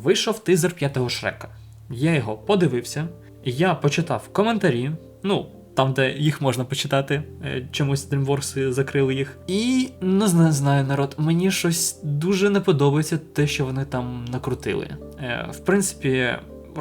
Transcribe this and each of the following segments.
вийшов тизер п'ятого Шрека. Я його подивився, я почитав коментарі. Ну, там, де їх можна почитати, е, чомусь DreamWorks закрили їх. І не знаю, знаю, народ, мені щось дуже не подобається те, що вони там накрутили. Е, В принципі,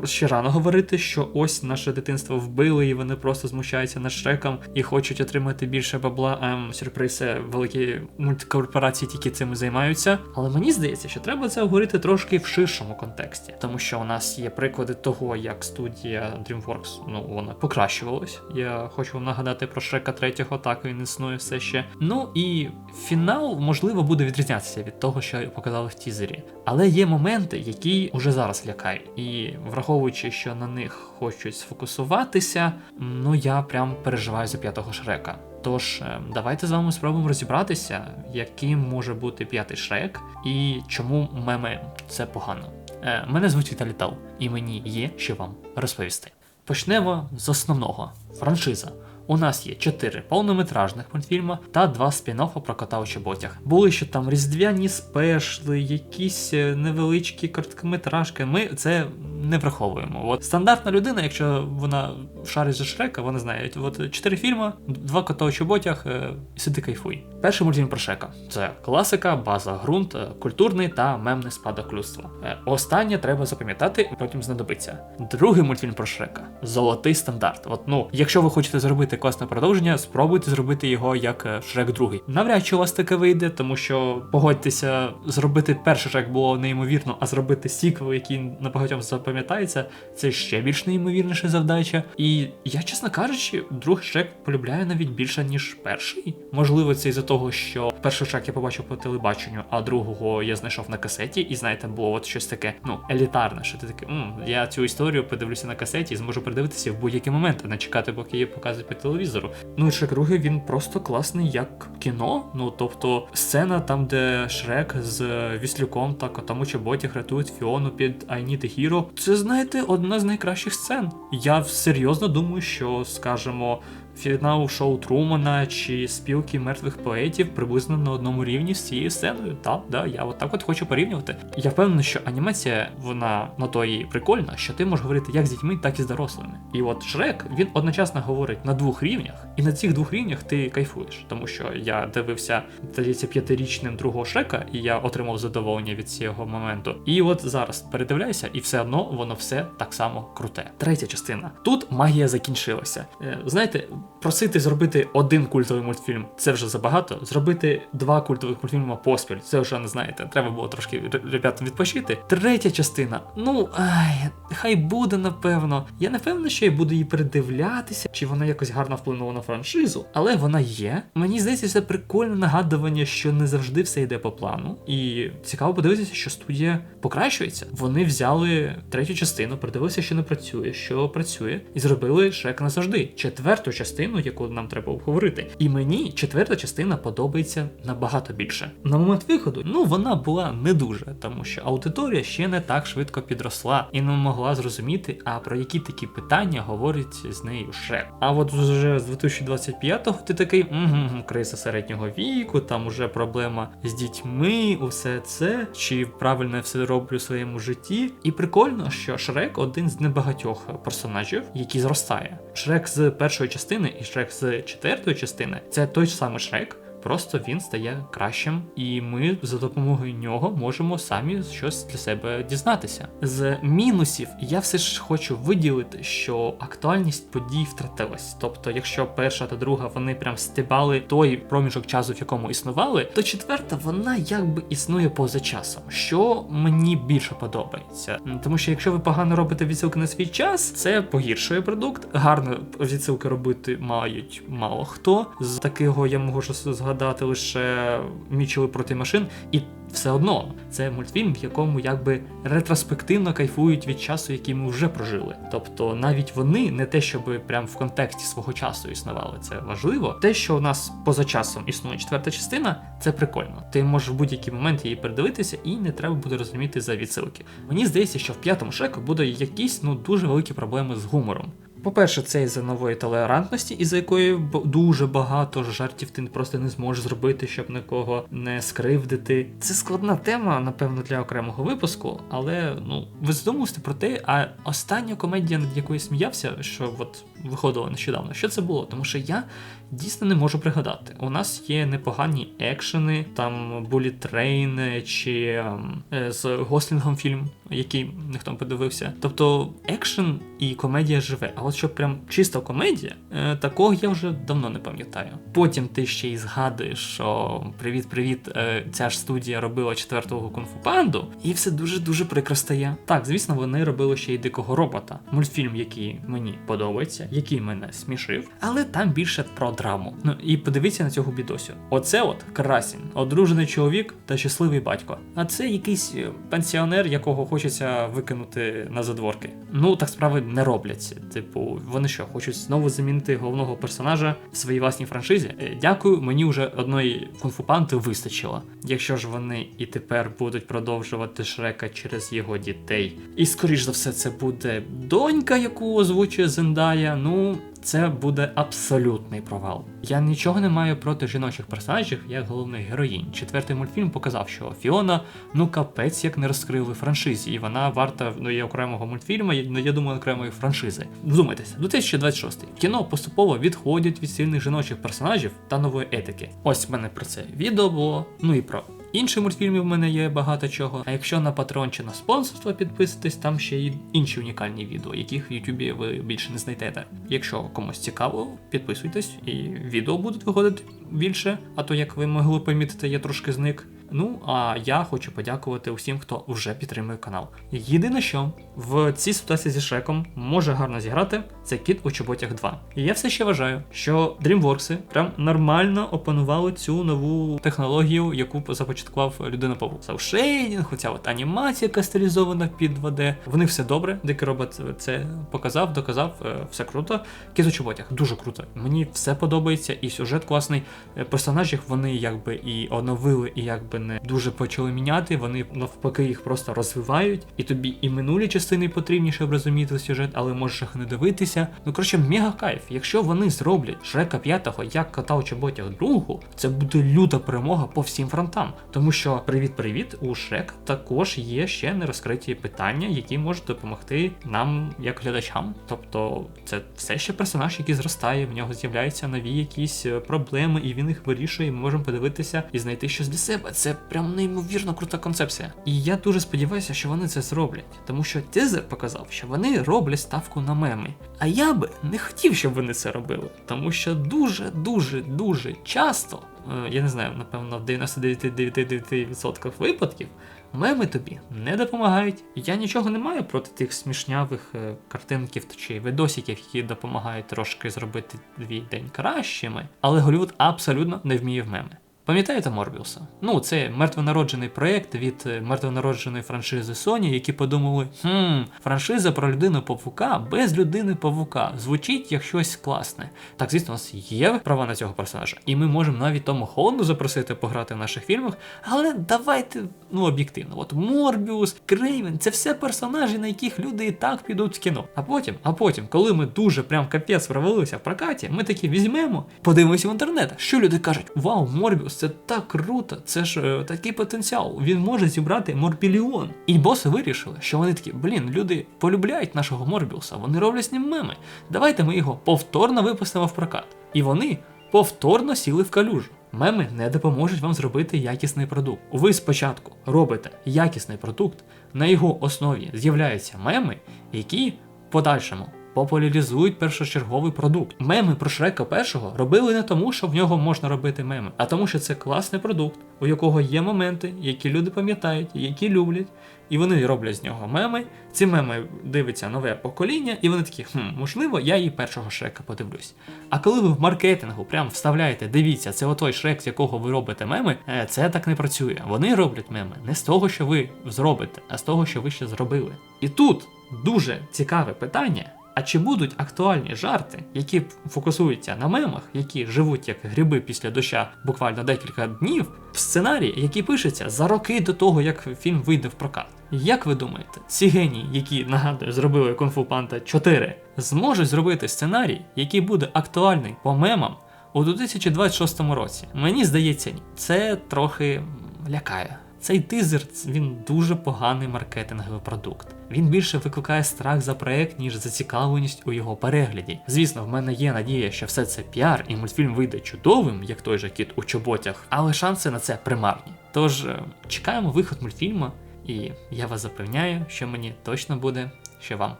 ще рано говорити, що ось наше дитинство вбили, і вони просто змущаються над шреком і хочуть отримати більше бабла. Ем, сюрприз, е, великі мультикорпорації тільки цим займаються. Але мені здається, що треба це говорити трошки в ширшому контексті, тому що у нас є приклади того, як студія DreamWorks, ну вона покращувалась. Я хочу вам нагадати про Шрека третього, так він існує все ще. Ну і фінал можливо буде відрізнятися від того, що показали в тізері. Але є моменти, які уже зараз лякають. І враховуючи, що на них хочуть сфокусуватися, ну я прям переживаю за п'ятого шрека. Тож е, давайте з вами спробуємо розібратися, яким може бути п'ятий шрек і чому меми це погано. Е, Мене звуть Віталій Тал, і мені є що вам розповісти. Почнемо з основного франшиза. У нас є чотири повнометражних мультфільма та два спін-оффа про кота у чоботях. Були ще там різдвяні спешли, якісь е, невеличкі короткометражки. Ми це не враховуємо. От стандартна людина, якщо вона шарить за Шрека, вона знає, от чотири фільми, два кота у чоботях, е, сиди кайфуй. Перший мультфільм про Шрека. Це класика, база, ґрунт, е, культурний та мемний спадок людства. Е, Останнє треба запам'ятати, потім знадобиться. Другий мультфільм про Шрека. Золотий стандарт. От ну, якщо ви хочете зробити класне продовження, спробуйте зробити його як Шрек другий. Навряд чи у вас таке вийде, тому що погодьтеся, зробити перший Шрек було неймовірно, а зробити сіквел, який на багатьом запам'ятається, це ще більш неймовірніша завдача. І я, чесно кажучи, другий Шрек полюбляю навіть більше, ніж перший. Можливо, це із-за того, що перший Шрек я побачив по телебаченню, а другого я знайшов на касеті, і знаєте, було от щось таке, ну, елітарне, що ти таке, «М, я цю історію подивлюся на касеті і зможу придивитися в будь-який момент, а не чекати, поки її показують по телевізору. Ну і Шрек другий він просто класний як кіно. Ну тобто сцена там, де Шрек з Віслюком та котом у чоботях рятують Фіону під I Need a Hero, Це знаєте, одна з найкращих сцен. Я серйозно думаю, що скажімо, фінал шоу Трумана чи спілки мертвих поетів приблизно на одному рівні з цією сценою. Так, да, я от так от хочу порівнювати. Я впевнений, що анімація вона на то і прикольна, що ти можеш говорити як з дітьми, так і з дорослими. І от Шрек він одночасно говорить на двох рівнях, і на цих двох рівнях ти кайфуєш, тому що я дивився здається п'ятирічним другого Шрека, і я отримав задоволення від цього моменту. І от зараз передивляюся, і все одно воно все так само круте. Третя частина. Тут магія закінчилася. Е, знаєте, просити зробити один культовий мультфільм це вже забагато. Зробити два культових мультфільми поспіль, це вже не знаєте. Треба було трошки ребятам відпочити. Третя частина. Ну ай, хай буде напевно. Я не впевнений, що я буду її передивлятися, чи вона якось гарно вплинула на франшизу, але вона є. Мені здається, це прикольне нагадування, що не завжди все йде по плану. І цікаво подивитися, що студія покращується. Вони взяли третю частину, придивилися, що не працює, що працює, і зробили Шрек назавжди. Четверту частину, яку нам треба обговорити. І мені четверта частина подобається набагато більше. На момент виходу, ну вона була не дуже, тому що аудиторія ще не так швидко підросла і не могла зрозуміти, а про які такі питання говорить з нею Шрек. А от вже з 2025-го ти такий, угу, криза середнього віку, там уже проблема з дітьми, усе це, чи правильно я все роблю в своєму житті. І прикольно, що Шрек один з небагатьох персонажів, який зростає. Шрек з першої частини і Шрек з четвертої частини це той ж самий Шрек. Просто він стає кращим, і ми за допомогою нього можемо самі щось для себе дізнатися. З мінусів я все ж хочу виділити, що актуальність подій втратилась. Тобто, якщо перша та друга вони прям стебали той проміжок часу, в якому існували, то четверта вона якби існує поза часом, що мені більше подобається. Тому що якщо ви погано робите відсилки на свій час, це погіршує продукт. Гарно відсилки робити мають мало хто. З такого я можу згадати лише Мічели проти машин, і все одно це мультфільм, в якому якби ретроспективно кайфують від часу, який ми вже прожили. Тобто навіть вони не те, щоб прям в контексті свого часу існували, це важливо. Те, що у нас поза часом існує четверта частина, це прикольно. Ти можеш в будь-який момент її передивитися, і не треба буде розуміти за відсилки. Мені здається, що в п'ятому шреку буде якісь ну дуже великі проблеми з гумором. По-перше, це із-за нової толерантності, із-за якої дуже багато жартів ти просто не зможеш зробити, щоб нікого не скривдити. Це складна тема, напевно, для окремого випуску, але ну ви задумуєте про те, а остання комедія, над якою сміявся, що от виходила нещодавно, що це було? Тому що я дійсно не можу пригадати. У нас є непогані екшени, там Train чи ем, е, з Гослінгом фільм, який ніхто не подивився. Тобто екшен і комедія живе. А от щоб прям чиста комедія, е, такого я вже давно не пам'ятаю. Потім ти ще й згадуєш, що привіт-привіт, е, ця ж студія робила четвертого кунг-фу панду, і все дуже дуже прикро стає. Так, звісно, вони робили ще й дикого робота, мультфільм, який мені подобається, який мене смішив, але там більше про драму. Ну і подивіться на цього бідосю. Оце от красін, одружений чоловік та щасливий батько. А це якийсь е, пенсіонер, якого хочеться викинути на задворки. Ну так справи не робляться. Типу, вони що, хочуть знову замінити головного персонажа в своїй власній франшизі? Е, Дякую, мені вже одної кунфу-панти вистачило. Якщо ж вони і тепер будуть продовжувати Шрека через його дітей. І скоріш за все, це буде донька, яку озвучує Зендая. Ну, це буде абсолютний провал. Я нічого не маю проти жіночих персонажів як головних героїнь. Четвертий мультфільм показав, що Фіона ну капець як не розкрили франшизі, і вона варта ну, є окремого мультфільму, ну я думаю, окремої франшизи. Вдумайтеся, 2026 кіно поступово відходять від сильних жіночих персонажів та нової етики. Ось в мене про це відео було. Ну і про Інші мультфільмів в мене є багато чого. А якщо на Patreon чи на спонсорство підписуєтесь, там ще й інші унікальні відео, яких в Ютубі ви більше не знайдете. Якщо комусь цікаво, підписуйтесь, і відео будуть виходити більше. А то, як ви могли помітити, я трошки зник. Ну а я хочу подякувати усім, хто вже підтримує канал. Єдине, що в цій ситуації зі Шреком може гарно зіграти, це кіт у чоботях 2. І я все ще вважаю, що DreamWorks прям нормально опанували цю нову технологію, яку започаткував людина Павук. Саушейдінг, оця от анімація кастилізована під 2D. Вони все добре. Дикий робот це показав, доказав, е, все круто. Кіт у чоботях дуже круто. Мені все подобається, і сюжет класний. Е, Персонажів вони якби і оновили, і якби не дуже почали міняти. Вони навпаки їх просто розвивають. І тобі і минулі частини потрібні, щоб розуміти сюжет, але можеш їх не дивитися. Ну коротше, мега кайф. Якщо вони зроблять Шрека 5 як кота у чоботях другого, це буде люта перемога по всім фронтам. Тому що привіт-привіт, у Шрек також є ще нерозкриті питання, які можуть допомогти нам, як глядачам. Тобто, це все ще персонаж, який зростає, в нього з'являються нові якісь е, проблеми, і він їх вирішує. і Ми можемо подивитися і знайти щось для себе. Це прям неймовірно крута концепція. І я дуже сподіваюся, що вони це зроблять, тому що тизер показав, що вони роблять ставку на меми. А я би не хотів, щоб вони це робили, тому що дуже, дуже, дуже часто, е, я не знаю, напевно, в 99,9% випадків. Меми тобі не допомагають. Я нічого не маю проти тих смішнявих е, картинків чи видосиків, які допомагають трошки зробити твій день кращими, але Голлівуд абсолютно не вміє в меми. Пам'ятаєте Морбіуса? Ну, це мертвонароджений проєкт від е, мертвонародженої франшизи Sony, які подумали: хм, франшиза про людину павука без людини павука звучить як щось класне. Так, звісно, у нас є права на цього персонажа, і ми можемо навіть Тому Холланду запросити пограти в наших фільмах. Але давайте ну об'єктивно, от Морбіус, Крейвен, це все персонажі, на яких люди і так підуть в кіно. А потім, а потім, коли ми дуже прям капець провалилися в прокаті, ми такі візьмемо, подивимося в інтернет. Що люди кажуть? Вау, Морбіус, це так круто, це ж е, такий потенціал. Він може зібрати морбіліон. І боси вирішили, що вони такі, блін, люди полюбляють нашого Морбіуса, вони роблять з ним меми. Давайте ми його повторно випустимо в прокат. І вони повторно сіли в калюжу. Меми не допоможуть вам зробити якісний продукт. Ви спочатку робите якісний продукт, на його основі з'являються меми, які в подальшому популяризують першочерговий продукт. Меми про Шрека першого робили не тому, що в нього можна робити меми, а тому, що це класний продукт, у якого є моменти, які люди пам'ятають, які люблять, і вони роблять з нього меми. Ці меми дивиться нове покоління, і вони такі, хм, можливо, я і першого шрека подивлюсь. А коли ви в маркетингу прям вставляєте, дивіться, це отой шрек, з якого ви робите меми, е, це так не працює. Вони роблять меми не з того, що ви зробите, а з того, що ви ще зробили. І тут дуже цікаве питання. А чи будуть актуальні жарти, які фокусуються на мемах, які живуть як гриби після доща буквально декілька днів, в сценарії, які пишуться за роки до того, як фільм вийде в прокат? Як ви думаєте, ці генії, які нагадую, зробили Кунг-Фу Панда 4, зможуть зробити сценарій, який буде актуальний по мемам у 2026 році. Мені здається, ні. Це трохи лякає. Цей тизер він дуже поганий маркетинговий продукт. Він більше викликає страх за проект, ніж зацікавленість у його перегляді. Звісно, в мене є надія, що все це піар, і мультфільм вийде чудовим, як той же кіт у чоботях, але шанси на це примарні. Тож е, чекаємо виход мультфільму, і я вас запевняю, що мені точно буде що вам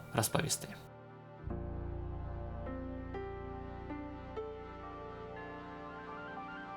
розповісти.